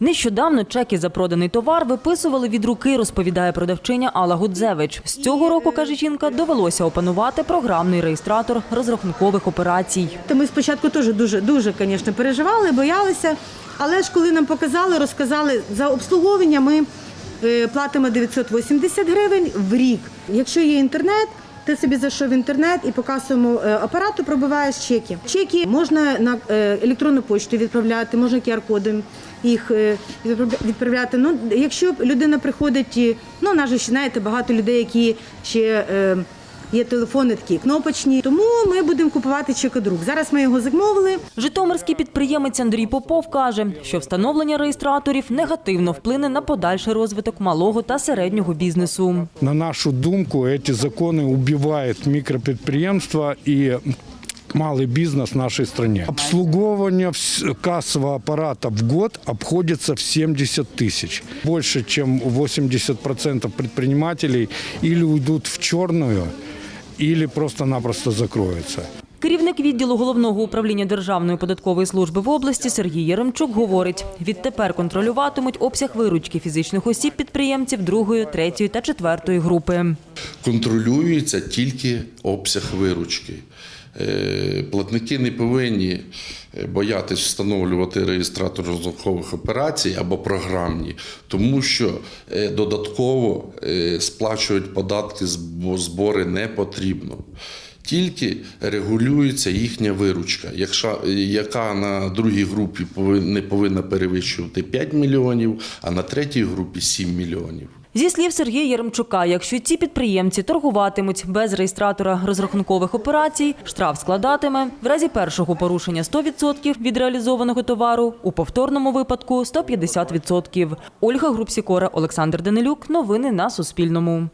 Нещодавно чеки за проданий товар виписували від руки, розповідає продавчиня Алла Гудзевич. З цього року, каже жінка, довелося опанувати програмний реєстратор розрахункових операцій. Та ми спочатку теж дуже, дуже, звісно, переживали, боялися. Але ж коли нам показали, розказали за обслуговування, ми е, платимо 980 гривень в рік. Якщо є інтернет, ти собі зайшов в інтернет і по касовому е, апарату пробиваєш чеки. Чеки можна на е, електронну почту відправляти, можна QR-кодом їх е, відправляти. Ну, якщо людина приходить, ну, навіть знаєте, багато людей, які ще е, Є телефони такі кнопочні, тому ми будемо купувати чекодрук. Зараз ми його замовили. Житомирський підприємець Андрій Попов каже, що встановлення реєстраторів негативно вплине на подальший розвиток малого та середнього бізнесу. На нашу думку, эти законы убивают микропредприемства и малый бизнес в нашей стране. Обслуговывание вс- кассового аппарата в год обходится в 70 тысяч. Больше, чем 80% предпринимателей или уйдут в черную, или просто-напросто закроються. Керівник відділу головного управління Державної податкової служби в області Сергій Яремчук говорить, відтепер контролюватимуть обсяг виручки фізичних осіб підприємців другої, третьої та четвертої групи. контролюється тільки обсяг виручки. Е, Платники не повинні боятись встановлювати реєстратор розрахункових операцій або програмні, тому що е, додатково е, сплачують податки, зб- збори не потрібно. Тільки регулюється їхня виручка, яка на другій групі не повинна перевищувати 5 мільйонів, а на третій групі 7 мільйонів. Зі слів Сергія Яремчука, якщо ці підприємці торгуватимуть без реєстратора розрахункових операцій, штраф складатиме в разі першого порушення 100% від реалізованого товару, у повторному випадку 150%. Ольга Групсікора, Олександр Данилюк. Новини на Суспільному.